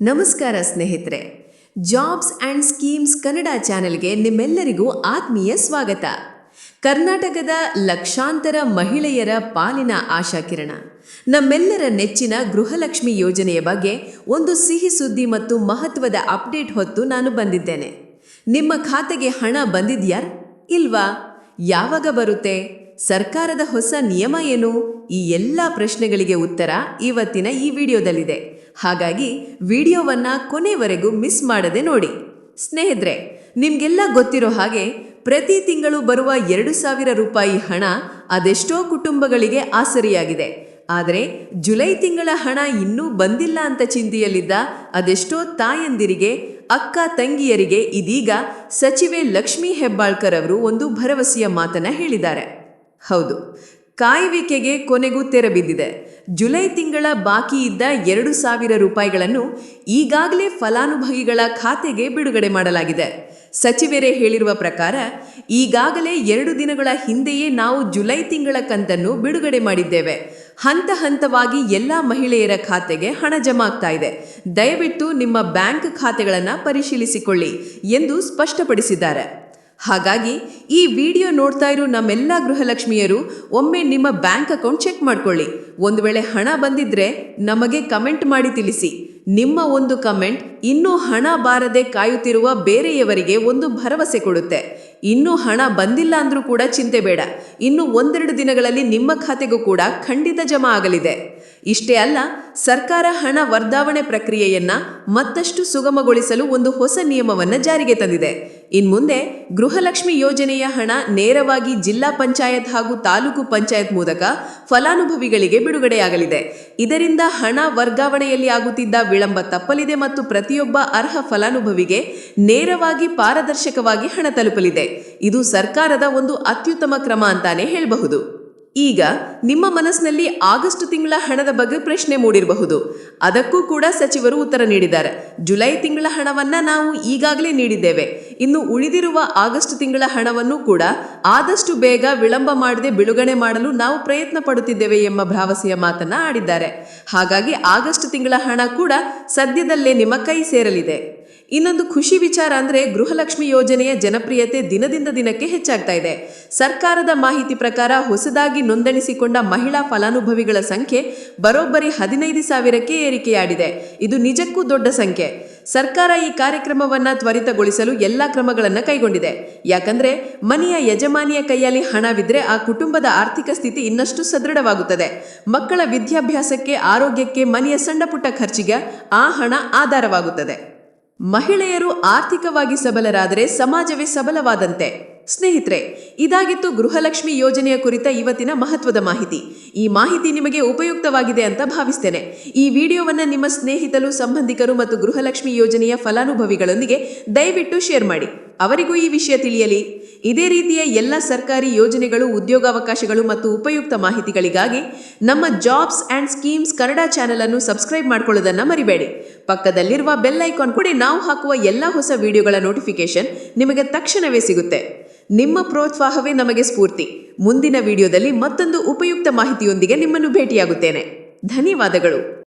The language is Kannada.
ನಮಸ್ಕಾರ ಸ್ನೇಹಿತರೆ. ಜಾಬ್ಸ್ ಆ್ಯಂಡ್ ಸ್ಕೀಮ್ಸ್ ಕನ್ನಡ ಚಾನೆಲ್ಗೆ ನಿಮ್ಮೆಲ್ಲರಿಗೂ ಆತ್ಮೀಯ ಸ್ವಾಗತ. ಕರ್ನಾಟಕದ ಲಕ್ಷಾಂತರ ಮಹಿಳೆಯರ ಪಾಲಿನ ಆಶಾಕಿರಣ. ನಮ್ಮೆಲ್ಲರ ನೆಚ್ಚಿನ ಗೃಹಲಕ್ಷ್ಮಿ ಯೋಜನೆಯ ಬಗ್ಗೆ ಒಂದು ಸಿಹಿ ಸುದ್ದಿ ಮತ್ತು ಮಹತ್ವದ ಅಪ್ಡೇಟ್ ಹೊತ್ತು ನಾನು ಬಂದಿದ್ದೇನೆ. ನಿಮ್ಮ ಖಾತೆಗೆ ಹಣ ಬಂದಿದ್ಯಾ ಇಲ್ವಾ? ಯಾವಾಗ ಬರುತ್ತೆ? ಸರ್ಕಾರದ ಹೊಸ ನಿಯಮ ಏನು? ಈ ಎಲ್ಲ ಪ್ರಶ್ನೆಗಳಿಗೆ ಉತ್ತರ ಇವತ್ತಿನ ಈ ವಿಡಿಯೋದಲ್ಲಿದೆ. ಹಾಗಾಗಿ ವಿಡಿಯೋವನ್ನು ಕೊನೆವರೆಗೂ ಮಿಸ್ ಮಾಡದೆ ನೋಡಿ. ಸ್ನೇಹಿತರೆ, ನಿಮಗೆಲ್ಲ ಗೊತ್ತಿರೋ ಹಾಗೆ ಪ್ರತಿ ತಿಂಗಳು ಬರುವ ಎರಡು ಸಾವಿರ ರೂಪಾಯಿ ಹಣ ಅದೆಷ್ಟೋ ಕುಟುಂಬಗಳಿಗೆ ಆಸರಿಯಾಗಿದೆ. ಆದರೆ ಜುಲೈ ತಿಂಗಳ ಹಣ ಇನ್ನೂ ಬಂದಿಲ್ಲ ಅಂತ ಚಿಂತೆಯಲ್ಲಿದ್ದ ಅದೆಷ್ಟೋ ತಾಯಂದಿರಿಗೆ, ಅಕ್ಕ ತಂಗಿಯರಿಗೆ ಇದೀಗ ಸಚಿವೆ ಲಕ್ಷ್ಮೀ ಹೆಬ್ಬಾಳ್ಕರ್ ಅವರು ಒಂದು ಭರವಸೆಯ ಮಾತನ್ನ ಹೇಳಿದ್ದಾರೆ. ಹೌದು ಕಾಯುವಿಕೆಗೆ ಕೊನೆಗೂ ತೆರೆ ಬಿದ್ದಿದೆ. ಜುಲೈ ತಿಂಗಳ ಬಾಕಿ ಇದ್ದ ಎರಡು ಸಾವಿರ ರೂಪಾಯಿಗಳನ್ನು ಈಗಾಗಲೇ ಫಲಾನುಭವಿಗಳ ಖಾತೆಗೆ ಬಿಡುಗಡೆ ಮಾಡಲಾಗಿದೆ. ಸಚಿವರೇ ಹೇಳಿರುವ ಪ್ರಕಾರ, ಈಗಾಗಲೇ ಎರಡು ದಿನಗಳ ಹಿಂದೆಯೇ ನಾವು ಜುಲೈ ತಿಂಗಳ ಕಂತನ್ನು ಬಿಡುಗಡೆ ಮಾಡಿದ್ದೇವೆ. ಹಂತ ಹಂತವಾಗಿ ಎಲ್ಲ ಮಹಿಳೆಯರ ಖಾತೆಗೆ ಹಣ ಜಮಾ ಆಗ್ತಾ ಇದೆ. ದಯವಿಟ್ಟು ನಿಮ್ಮ ಬ್ಯಾಂಕ್ ಖಾತೆಗಳನ್ನು ಪರಿಶೀಲಿಸಿಕೊಳ್ಳಿ ಎಂದು ಸ್ಪಷ್ಟಪಡಿಸಿದ್ದಾರೆ. ಹಾಗಾಗಿ ಈ ವಿಡಿಯೋ ನೋಡ್ತಾ ಇರೋ ನಮ್ಮೆಲ್ಲ ಗೃಹಲಕ್ಷ್ಮಿಯರು ಒಮ್ಮೆ ನಿಮ್ಮ ಬ್ಯಾಂಕ್ ಅಕೌಂಟ್ ಚೆಕ್ ಮಾಡ್ಕೊಳ್ಳಿ. ಒಂದು ವೇಳೆ ಹಣ ಬಂದಿದ್ರೆ ನಮಗೆ ಕಮೆಂಟ್ ಮಾಡಿ ತಿಳಿಸಿ. ನಿಮ್ಮ ಒಂದು ಕಮೆಂಟ್ ಇನ್ನೂ ಹಣ ಬಾರದೆ ಕಾಯುತ್ತಿರುವ ಬೇರೆಯವರಿಗೆ ಒಂದು ಭರವಸೆ ಕೊಡುತ್ತೆ. ಇನ್ನೂ ಹಣ ಬಂದಿಲ್ಲ ಅಂದ್ರೂ ಕೂಡ ಚಿಂತೆ ಬೇಡ. ಇನ್ನು ಒಂದೆರಡು ದಿನಗಳಲ್ಲಿ ನಿಮ್ಮ ಖಾತೆಗೂ ಕೂಡ ಖಂಡಿತ ಜಮಾ ಆಗಲಿದೆ. ಇಷ್ಟೇ ಅಲ್ಲ, ಸರ್ಕಾರ ಹಣ ವರ್ಗಾವಣೆ ಪ್ರಕ್ರಿಯೆಯನ್ನ ಮತ್ತಷ್ಟು ಸುಗಮಗೊಳಿಸಲು ಒಂದು ಹೊಸ ನಿಯಮವನ್ನ ಜಾರಿಗೆ ತಂದಿದೆ. ಇನ್ಮುಂದೆ ಗೃಹಲಕ್ಷ್ಮಿ ಯೋಜನೆಯ ಹಣ ನೇರವಾಗಿ ಜಿಲ್ಲಾ ಪಂಚಾಯತ್ ಹಾಗೂ ತಾಲೂಕು ಪಂಚಾಯತ್ ಮೂಲಕ ಫಲಾನುಭವಿಗಳಿಗೆ ಬಿಡುಗಡೆಯಾಗಲಿದೆ. ಇದರಿಂದ ಹಣ ವರ್ಗಾವಣೆಯಲ್ಲಿ ಆಗುತ್ತಿದ್ದ ವಿಳಂಬ ತಪ್ಪಲಿದೆ ಮತ್ತು ಪ್ರತಿಯೊಬ್ಬ ಅರ್ಹ ಫಲಾನುಭವಿಗೆ ನೇರವಾಗಿ ಪಾರದರ್ಶಕವಾಗಿ ಹಣ ತಲುಪಲಿದೆ. ಇದು ಸರ್ಕಾರದ ಒಂದು ಅತ್ಯುತ್ತಮ ಕ್ರಮ ಅಂತಾನೆ ಹೇಳಬಹುದು. ಈಗ ನಿಮ್ಮ ಮನಸ್ಸಿನಲ್ಲಿ ಆಗಸ್ಟ್ ತಿಂಗಳ ಹಣದ ಬಗ್ಗೆ ಪ್ರಶ್ನೆ ಮೂಡಿರಬಹುದು. ಅದಕ್ಕೂ ಕೂಡ ಸಚಿವರು ಉತ್ತರ ನೀಡಿದ್ದಾರೆ. ಜುಲೈ ತಿಂಗಳ ಹಣವನ್ನ ನಾವು ಈಗಾಗಲೇ ನೀಡಿದ್ದೇವೆ. ಇನ್ನು ಉಳಿದಿರುವ ಆಗಸ್ಟ್ ತಿಂಗಳ ಹಣವನ್ನು ಕೂಡ ಆದಷ್ಟು ಬೇಗ ವಿಳಂಬ ಮಾಡದೆ ಬಿಡುಗಡೆ ಮಾಡಲು ನಾವು ಪ್ರಯತ್ನ ಪಡುತ್ತಿದ್ದೇವೆ ಎಂಬ ಭರವಸೆಯ ಮಾತನ್ನ ಆಡಿದ್ದಾರೆ. ಹಾಗಾಗಿ ಆಗಸ್ಟ್ ತಿಂಗಳ ಹಣ ಕೂಡ ಸದ್ಯದಲ್ಲೇ ನಿಮ್ಮ ಕೈ ಸೇರಲಿದೆ. ಇನ್ನೊಂದು ಖುಷಿ ವಿಚಾರ ಅಂದರೆ ಗೃಹಲಕ್ಷ್ಮಿ ಯೋಜನೆಯ ಜನಪ್ರಿಯತೆ ದಿನದಿಂದ ದಿನಕ್ಕೆ ಹೆಚ್ಚಾಗ್ತಾ ಇದೆ. ಸರ್ಕಾರದ ಮಾಹಿತಿ ಪ್ರಕಾರ ಹೊಸದಾಗಿ ನೋಂದಣಿಸಿಕೊಂಡ ಮಹಿಳಾ ಫಲಾನುಭವಿಗಳ ಸಂಖ್ಯೆ ಬರೋಬ್ಬರಿ ಹದಿನೈದು ಸಾವಿರಕ್ಕೆ ಏರಿಕೆಯಾಗಿದೆ. ಇದು ನಿಜಕ್ಕೂ ದೊಡ್ಡ ಸಂಖ್ಯೆ. ಸರ್ಕಾರ ಈ ಕಾರ್ಯಕ್ರಮವನ್ನು ತ್ವರಿತಗೊಳಿಸಲು ಎಲ್ಲ ಕ್ರಮಗಳನ್ನು ಕೈಗೊಂಡಿದೆ. ಯಾಕಂದ್ರೆ ಮನೆಯ ಯಜಮಾನಿಯ ಕೈಯಲ್ಲಿ ಹಣವಿದ್ರೆ ಆ ಕುಟುಂಬದ ಆರ್ಥಿಕ ಸ್ಥಿತಿ ಇನ್ನಷ್ಟು ಸದೃಢವಾಗುತ್ತದೆ. ಮಕ್ಕಳ ವಿದ್ಯಾಭ್ಯಾಸಕ್ಕೆ, ಆರೋಗ್ಯಕ್ಕೆ, ಮನೆಯ ಸಣ್ಣಪುಟ್ಟ ಖರ್ಚಿಗೆ ಆ ಹಣ ಆಧಾರವಾಗುತ್ತದೆ. ಮಹಿಳೆಯರು ಆರ್ಥಿಕವಾಗಿ ಸಬಲರಾದರೆ ಸಮಾಜವೇ ಸಬಲವಾದಂತೆ. ಸ್ನೇಹಿತರೆ, ಇದಾಗಿತ್ತು ಗೃಹಲಕ್ಷ್ಮಿ ಯೋಜನೆಯ ಕುರಿತ ಇವತ್ತಿನ ಮಹತ್ವದ ಮಾಹಿತಿ. ಈ ಮಾಹಿತಿ ನಿಮಗೆ ಉಪಯುಕ್ತವಾಗಿದೆ ಅಂತ ಭಾವಿಸ್ತೇನೆ. ಈ ವಿಡಿಯೋವನ್ನು ನಿಮ್ಮ ಸ್ನೇಹಿತರು, ಸಂಬಂಧಿಕರು ಮತ್ತು ಗೃಹಲಕ್ಷ್ಮಿ ಯೋಜನೆಯ ಫಲಾನುಭವಿಗಳೊಂದಿಗೆ ದಯವಿಟ್ಟು ಶೇರ್ ಮಾಡಿ. ಅವರಿಗೂ ಈ ವಿಷಯ ತಿಳಿಯಲಿ. ಇದೇ ರೀತಿಯ ಎಲ್ಲ ಸರ್ಕಾರಿ ಯೋಜನೆಗಳು, ಉದ್ಯೋಗಾವಕಾಶಗಳು ಮತ್ತು ಉಪಯುಕ್ತ ಮಾಹಿತಿಗಳಿಗಾಗಿ ನಮ್ಮ jobs and schemes Kannada channel ಅನ್ನು ಸಬ್ಸ್ಕ್ರೈಬ್ ಮಾಡ್ಕೊಳ್ಳೋದನ್ನ ಮರಿಬೇಡಿ. ಪಕ್ಕದಲ್ಲಿರುವ ಬೆಲ್ ಐಕಾನ್ ಕೂಡ, ನಾವು ಹಾಕುವ ಎಲ್ಲ ಹೊಸ ವಿಡಿಯೋಗಳ ನೋಟಿಫಿಕೇಶನ್ ನಿಮಗೆ ತಕ್ಷಣವೇ ಸಿಗುತ್ತೆ. ನಿಮ್ಮ ಪ್ರೋತ್ಸಾಹವೇ ನಮಗೆ ಸ್ಫೂರ್ತಿ. ಮುಂದಿನ ವಿಡಿಯೋದಲ್ಲಿ ಮತ್ತೊಂದು ಉಪಯುಕ್ತ ಮಾಹಿತಿಯೊಂದಿಗೆ ನಿಮ್ಮನ್ನು ಭೇಟಿಯಾಗುತ್ತೇನೆ. ಧನ್ಯವಾದಗಳು.